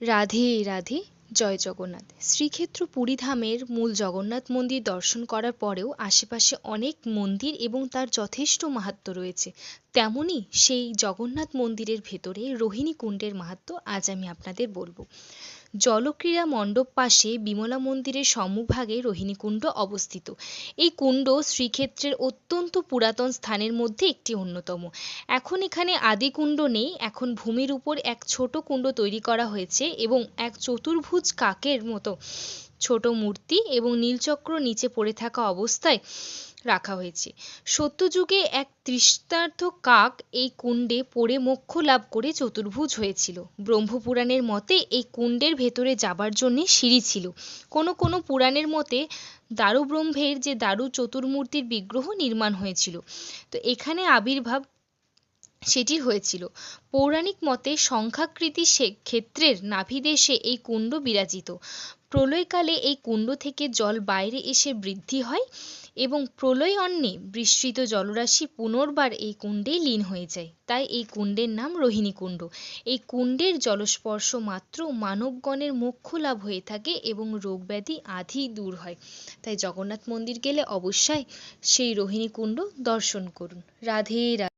রাধে রাধে, জয় জগন্নাথ। শ্রীক্ষেত্র পুরীধামের মূল জগন্নাথ মন্দির দর্শন করার পরেও আশেপাশে অনেক মন্দির এবং তার যথেষ্ট মাহাত্ম্য রয়েছে। তেমনই সেই জগন্নাথ মন্দিরের ভেতরে রোহিণী কুণ্ডের মাহাত্ম্য আজ আমি আপনাদের বলব। জলক্রীড়া মণ্ডপ পাশে বিমলা মন্দিরের সম্মুখভাগে রোহিণীকুণ্ড অবস্থিত। এই কুণ্ড শ্রীক্ষেত্রের অত্যন্ত পুরাতন স্থানের মধ্যে একটি অন্যতম। এখন এখানে আদি কুণ্ড নেই, এখন ভূমির উপর এক ছোট কুণ্ড তৈরি করা হয়েছে এবং এক চতুর্ভুজ কাকের মতো ছোট মূর্তি এবং নীলচক্র নিচে পড়ে থাকা অবস্থায় রাখা হয়েছে। সত্যযুগে এক তৃষ্ণার্ত কাক এই কুণ্ডে পড়ে মোক্ষ লাভ করে চতুর্ভুজ হয়েছিল। ব্রহ্মপুরাণের মতে এই কুণ্ডের ভেতরে যাবার জন্যে সিঁড়ি ছিল। কোনো কোনো পুরাণের মতে দারু ব্রহ্মের যে দারু চতুর্মূর্তির বিগ্রহ নির্মাণ হয়েছিল। তো এখানে আবির্ভাব সেটির হয়েছিল। পৌরাণিক মতে সংখ্যাকৃতি সে ক্ষেত্রের নাভিদেশে এই কুণ্ড বিরাজিত। প্রলয়কালে এই কুণ্ড থেকে জল বাইরে এসে বৃদ্ধি হয় এবং প্রলয় অন্নে বিস্তৃত জলরাশি পুনর্বার এই কুণ্ডে লীন হয়ে যায়। তাই এই কুণ্ডের নাম রোহিণী কুণ্ড। এই কুণ্ডের জলস্পর্শ মাত্র মানবগণের মোক্ষ লাভ হয়ে থাকে এবং রোগ ব্যাধি আধি দূর হয়। তাই জগন্নাথ মন্দির গেলে অবশ্যই সেই রোহিণী কুণ্ড দর্শন করুন। রাধে রাধে।